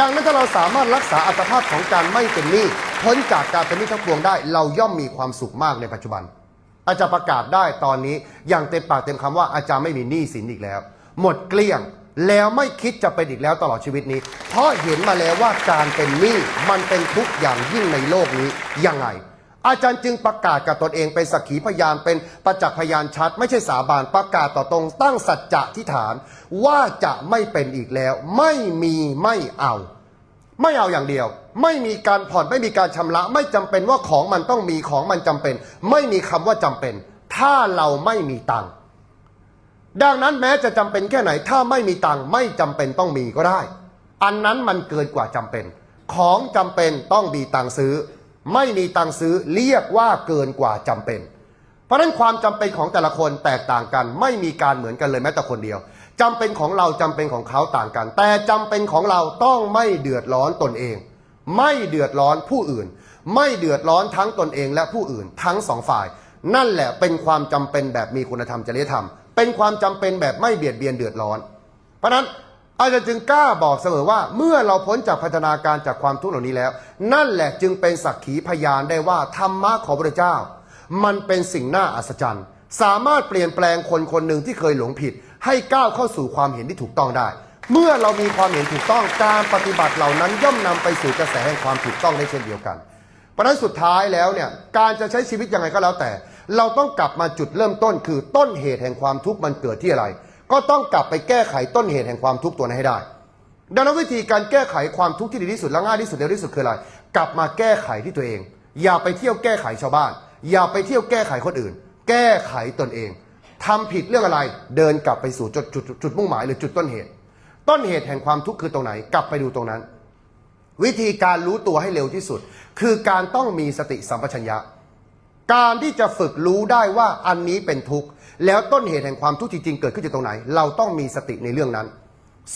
ดังนั้นถ้าเราสามารถรักษาอัตภาพของการไม่เป็นหนี้พ้นจากการเป็นหนี้ทั้งปวงได้ เราย่อมมีความสุขมากในปัจจุบัน อาจารย์ประกาศได้ตอนนี้อย่างเต็มปากเต็มคำว่าอาจารย์ไม่มีหนี้สินอีกแล้ว หมดเกลี้ยงแล้วไม่คิดจะเป็นอีกแล้วตลอดชีวิตนี้ เพราะเห็นมาแล้วว่าการเป็นหนี้มันเป็นทุกอย่างยิ่งในโลกนี้ยังไง อาจารย์จึงประกาศกับตนเองเป็นสักขีพยานเป็นประจักษ์พยานชัด ไม่ใช่สาบานประกาศต่อตรงตั้งสัจจะที่ฐาน ว่าจะไม่เป็นอีกแล้ว ไม่มีไม่เอา ไม่เอาอย่างเดียว ไม่มีการผ่อนไม่มีการชำระ ไม่จำเป็นว่าของมันต้องมีของมันจำเป็น ไม่มีคำว่าจำเป็น ถ้าเราไม่มีตังค์ดังนั้นแม้จะจำเป็นแค่ไหน ถ้าไม่มีตังค์ไม่จำเป็นต้องมีก็ได้ อันนั้นมันเกินกว่าจำเป็น ของจำเป็นต้องมีตังค์ซื้อ ไม่มีตังค์ซื้อเรียกว่าเกินกว่าจำเป็น เพราะนั้นความจำเป็นของแต่ละคนแตกต่างกัน ไม่มีการเหมือนกันเลยแม้แต่คนเดียวจำเป็นของเราจำเป็นของเขาต่างกัน แต่จำเป็นของเราต้องไม่เดือดร้อนตนเอง ไม่เดือดร้อนผู้อื่น ไม่เดือดร้อนทั้งตนเองและผู้อื่นทั้งสองฝ่าย นั่นแหละเป็นความจำเป็นแบบมีคุณธรรมจริยธรรม เป็นความจำเป็นแบบไม่เบียดเบียนเดือดร้อน เพราะนั้น อาจารย์จึงกล้าบอกเสมอว่า เมื่อเราพ้นจากพัฒนาการจากความทุกข์เหล่านี้แล้ว นั่นแหละจึงเป็นสักขีพยานได้ว่าธรรมะของพระเจ้า มันเป็นสิ่งน่าอัศจรรย์ สามารถเปลี่ยนแปลงคนคนหนึ่งที่เคยหลงผิด ให้ก้าวเข้าสู่ความเห็นที่ถูกต้องได้ เมื่อเรามีความเห็นถูกต้องการปฏิบัติเหล่านั้นย่อมนำไปสู่กระแสแห่งความถูกต้องได้เช่นเดียวกันเพราะนั้นสุดท้ายแล้วเนี่ยการจะใช้ชีวิตยังไงก็แล้วแต่ เราต้องกลับมาจุดเริ่มต้นคือต้นเหตุแห่งความทุกข์มันเกิดที่อะไร ก็ต้องกลับไปแก้ไขต้นเหตุแห่งความทุกข์ตัวนั้นให้ได้ ดังนั้นวิธีการแก้ไขความทุกข์ที่ดีที่สุดและง่ายที่สุดเร็วที่สุดคืออะไร กลับมาแก้ไขที่ตัวเอง อย่าไปเที่ยวแก้ไขชาวบ้าน อย่าไปเที่ยวแก้ไขคนอื่น แก้ไขตนเองทำผิดเรื่องอะไร เดินกลับไปสู่จุดจุดจุดมุ่งหมายหรือจุดต้นเหตุ ต้นเหตุแห่งความทุกข์คือตรงไหน กลับไปดูตรงนั้น วิธีการรู้ตัวให้เร็วที่สุด คือการต้องมีสติสัมปชัญญะ การที่จะฝึกรู้ได้ว่าอันนี้เป็นทุกข์ แล้วต้นเหตุแห่งความทุกข์จริงๆเกิดขึ้นจากตรงไหน เราต้องมีสติในเรื่องนั้น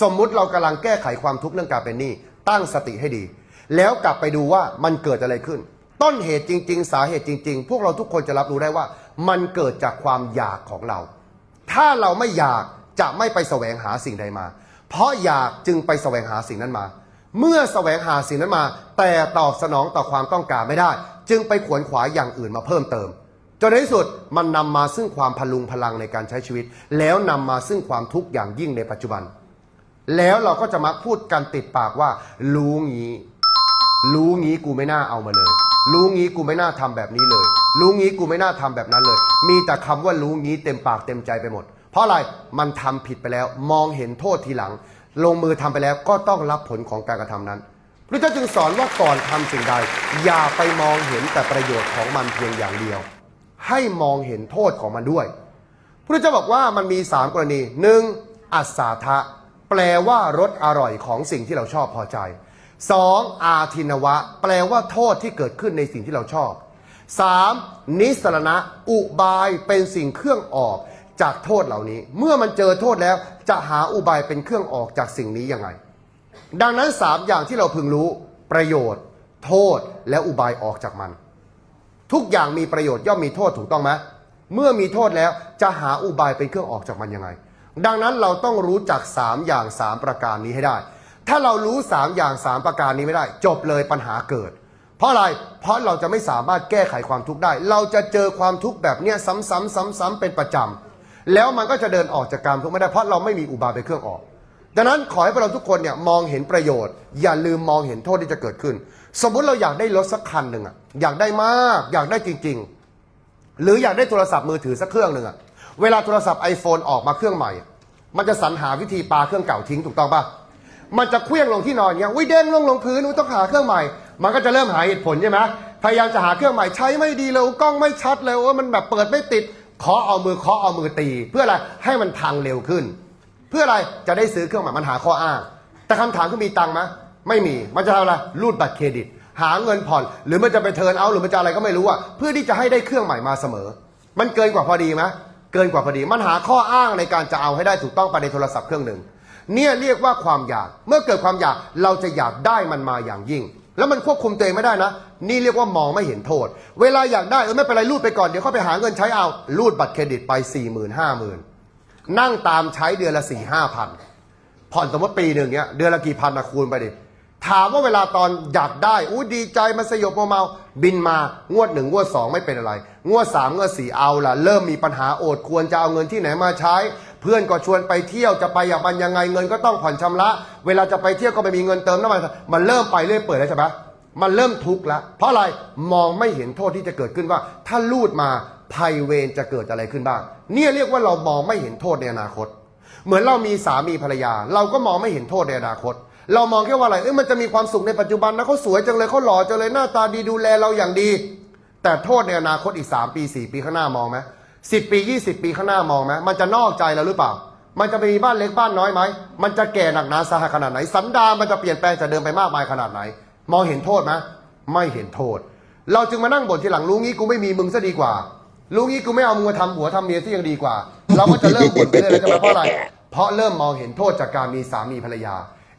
สมมุติเรากำลังแก้ไขความทุกข์เรื่องการเป็นหนี้ตั้งสติให้ดี แล้วกลับไปดูว่ามันเกิดอะไรขึ้น ต้นเหตุจริง ๆ สาเหตุจริง ๆ พวกเราทุกคนจะรับรู้ได้ว่า มันเกิดจากความอยากของเรา ถ้าเราไม่อยากจะไม่ไปแสวงหาสิ่งใดมา เพราะอยากจึงไปแสวงหาสิ่งนั้นมา เมื่อแสวงหาสิ่งนั้นมา แต่ตอบสนองต่อความต้องการไม่ได้ จึงไปขวนขวายอย่างอื่นมาเพิ่มเติม จนในที่สุดมันนำมาซึ่งความพลุงพลังในการใช้ชีวิต แล้วนำมาซึ่งความทุกข์อย่างยิ่งในปัจจุบัน แล้วเราก็จะมักพูดกันติดปากว่า รู้งี้ รู้งี้กูไม่น่าเอามาเลย รู้งี้กูไม่น่าทำแบบนี้เลย รู้งี้กูไม่น่าทำแบบนั้นเลย มีแต่คำว่ารู้งี้เต็มปากเต็มใจไปหมด เพราะอะไรมันทำผิดไปแล้ว มองเห็นโทษทีหลัง ลงมือทำไปแล้วก็ต้องรับผลของการกระทำนั้น พระเจ้าจึงสอนว่าก่อนทำสิ่งใด อย่าไปมองเห็นแต่ประโยชน์ของมันเพียงอย่างเดียว ให้มองเห็นโทษของมันด้วย พระเจ้าบอกว่ามันมีสามกรณีหนึ่งอัศาทะแปลว่ารสอร่อยของสิ่งที่เราชอบพอใจสองอาทินวะ แปลว่าโทษที่เกิดขึ้นในสิ่งที่เราชอบสามนิสรณะ อุบายเป็นสิ่งเครื่องออกจากโทษเหล่านี้ เมื่อมันเจอโทษแล้วจะหาอุบายเป็นเครื่องออกจากสิ่งนี้ยังไง ดังนั้นสามอย่างที่เราพึงรู้ ประโยชน์ โทษและอุบายออกจากมัน ทุกอย่างมีประโยชน์ย่อมมีโทษถูกต้องไหมเมื่อมีโทษแล้วจะหาอุบายเป็นเครื่องออกจากมันยังไง ดังนั้นเราต้องรู้จัก 3 อย่าง 3 ประการนี้ให้ได้ ถ้าเรารู้ 3 อย่าง 3 ประการนี้ไม่ได้ จบเลยปัญหาเกิด เพราะอะไร เพราะเราจะไม่สามารถแก้ไขความทุกข์ได้ เราจะเจอความทุกข์แบบเนี้ยซ้ำๆซ้ำๆเป็นประจำแล้วมันก็จะเดินออกจากการทุกข์ไม่ได้เพราะเราไม่มีอุบายเป็นเครื่องออก ดังนั้นขอให้พวกเราทุกคนเนี่ยมองเห็นประโยชน์ อย่าลืมมองเห็นโทษที่จะเกิดขึ้น สมมุติเราอยากได้รถสักคันหนึ่งอะอยากได้มากอยากได้จริง ๆ หรืออยากได้โทรศัพท์มือถือสักเครื่องหนึ่งอะเวลาโทรศัพท์ iPhone ออกมาเครื่องใหม่ มันจะสรรหาวิธีปาเครื่องเก่าทิ้งถูกต้องปะมันจะเคลี้ยงลงที่นอนเงี้ยวิเด้งลงลงพื้นต้องหาเครื่องใหม่ มันก็จะเริ่มหาเหตุผลใช่ไหมพยายามจะหาเครื่องใหม่ใช้ไม่ดีเลยกล้องไม่ชัดเลยว่ามันแบบเปิดไม่ติดเคาะเอามือเคาะเอามือตี เพื่ออะไรให้มันพังเร็วขึ้น เพื่ออะไรจะได้ซื้อเครื่องใหม่มันหาข้ออ้าง แต่คำถามคือมีตังค์ไหมไม่มีมันจะทำอะไรรูดบัตรเครดิต หาเงินผ่อน หรือมันจะไปเทิร์นเอาหรือมันจะอะไรก็ไม่รู้อะเพื่อที่จะให้ได้เครื่องใหม่มาเสมอ มันเกินกว่าพอดีไหมเกินกว่าพอดีมันหาข้ออ้างในการจะเอาให้ได้ถูกต้องไปในโทรศัพท์เครื่องหนึ่งเนี่ยเรียกว่าความอยาก เมื่อเกิดความอยากเราจะอยากได้มันมาอย่างยิ่ง แล้วมันควบคุมตัวเองไม่ได้นะ นี่เรียกว่ามองไม่เห็นโทษ เวลาอยากได้เออไม่เป็นไรรูดไปก่อนเดี๋ยวเขาไปหาเงินใช้เอารูดบัตรเครดิตไป4ี่หมื่นห้าหมื่น นั่งตามใช้เดือนละสี่ห้าพันผ่อนสมมติปีหนึ่งเนี้ยเดือนละกี่พันนะคูณไปดิถามว่าเวลาตอนอยากได้อู้ดีใจมันสยบเมาบินมางวดหนึ่งงวดสองไม่เป็นอะไร งวดสามงวดสี่เอาละเริ่มมีปัญหาโอดควรจะเอาเงินที่ไหนมาใช้ เพื่อนก็ชวนไปเที่ยวจะไปอย่างมันยังไงเงินก็ต้องผ่อนชำระ เวลาจะไปเที่ยวก็ไม่มีเงินเติมน้ำมันมันเริ่มไปเรื่อยเปื่อยแล้วใช่ไหมมันเริ่มทุกข์แล้วเพราะอะไรมองไม่เห็นโทษที่จะเกิดขึ้นว่า ถ้าลูดมา ภัยเวรจะเกิดอะไรขึ้นบ้าง เนี่ยเรียกว่าเรามองไม่เห็นโทษในอนาคต เหมือนเรามีสามีภรรยา เราก็มองไม่เห็นโทษในอนาคต เรามองแค่ว่าอะไรเอ้ยมันจะมีความสุขในปัจจุบันนะเขาสวยจังเลยเขาหล่อจังเลยหน้าตาดีดูแลเราอย่างดี แต่โทษในอนาคตอีก 3 ปี 4 ปีข้างหน้ามองไหมสิปี 20 ปีข้างหน้ามองไหมมันจะนอกใจเราหรือเปล่า มันจะไปมีบ้านเล็กบ้านน้อยไหมมันจะแก่หนักหนาสาหัสขนาดไหนสันดานมันจะเปลี่ยนแปลงจากเดิมไปมากมายขนาดไหน มองเห็นโทษไหมไม่เห็นโทษ เราจึงมานั่งบ่นทีหลังรู้งี้กูไม่มีมึงซะดีกว่า รู้งี้กูไม่เอามึงมาทำหัวทำเมียที่ยังดีกว่า เราก็จะเริ่มบ่นไปเรื่อยๆใช่ไหมเพราะอะไร เพราะเริ่มมองเห็นโทษจากการมีสามีภรรยา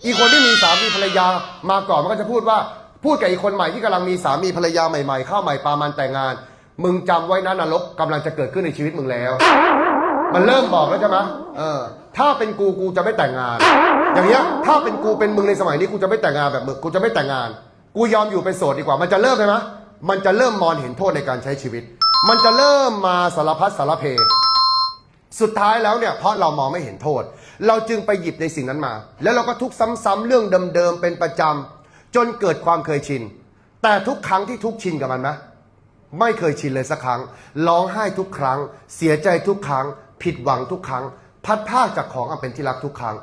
อีกคนที่มีสามีภรรยามาก่อนมันก็จะพูดว่า พูดกับอีกคนใหม่ที่กำลังมีสามีภรรยาใหม่ๆเข้าใหม่ปามันแต่งงาน มึงจำไว้นะนรกกำลังจะเกิดขึ้นในชีวิตมึงแล้ว มันเริ่มบอกแล้วใช่ไหมเออ ถ้าเป็นกูกูจะไม่แต่งงาน อย่างเงี้ยถ้าเป็นกูเป็นมึงในสมัยนี้กูจะไม่แต่งงานแบบมึงกูจะไม่แต่งงาน กูยอมอยู่เป็นโสดดีกว่า มันจะเริ่มไหมมะมันจะเริ่มมองเห็นโทษในการใช้ชีวิต มันจะเริ่มมาสารพัดสารเพ สุดท้ายแล้วเนี่ยเพราะเรามองไม่เห็นโทษ เราจึงไปหยิบในสิ่งนั้นมา แล้วเราก็ทุกซ้ำๆเรื่องเดิมๆเป็นประจำจนเกิดความเคยชิน แต่ทุกครั้งที่ทุกชินกับมันไหมไม่เคยชินเลยสักครั้ง ร้องไห้ทุกครั้ง เสียใจทุกครั้ง ผิดหวังทุกครั้ง พัดพราจากของอันเป็นที่รักทุกครั้ง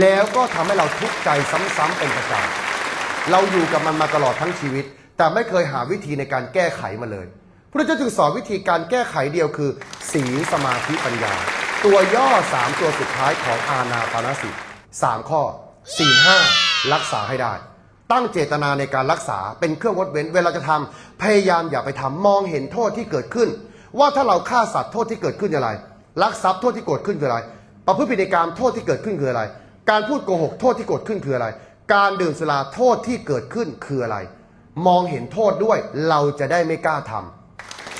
แล้วก็ทำให้เราทุกข์ใจซ้ำๆเป็นประจำเราอยู่กับมันมาตลอดทั้งชีวิต แต่ไม่เคยหาวิธีในการแก้ไขมาเลย พระเจ้าจึงสอนวิธีการแก้ไขเดียวคือศีลสมาธิปัญญา ตัวย่อสามตัวสุดท้ายของอาณาปานสติสามข้อศีลห้ารักษาให้ได้ ตั้งเจตนาในการรักษาเป็นเครื่องงดเว้น เวลาจะทำพยายามอย่าไปทำมองเห็นโทษที่เกิดขึ้น ว่าถ้าเราฆ่าสัตว์โทษที่เกิดขึ้นคืออะไรลักทรัพย์โทษที่เกิดขึ้นคืออะไร ประพฤติผิดในกรรมโทษที่เกิดขึ้นคืออะไร การพูดโกหกโทษที่เกิดขึ้นคืออะไร การดื่มสุราโทษที่เกิดขึ้นคืออะไร มองเห็นโทษด้วยเราจะได้ไม่กล้าทำ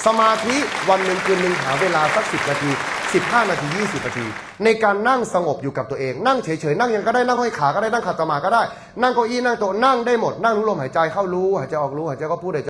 สมาธิวันหนึ่งคืนหนึ่งหาเวลาสักสิบนาที 15 นาที 20 นาที ในการนั่งสงบอยู่กับตัวเอง นั่งเฉยๆ นั่งยังก็ได้นั่งห้อยขาก็ได้นั่งขัดสมาธิก็ได้ นั่งเก้าอี้นั่งโต๊ะนั่งได้หมดนั่งรู้ลมหายใจเข้ารู้หายใจออกรู้หายใจก็พูดหายใจ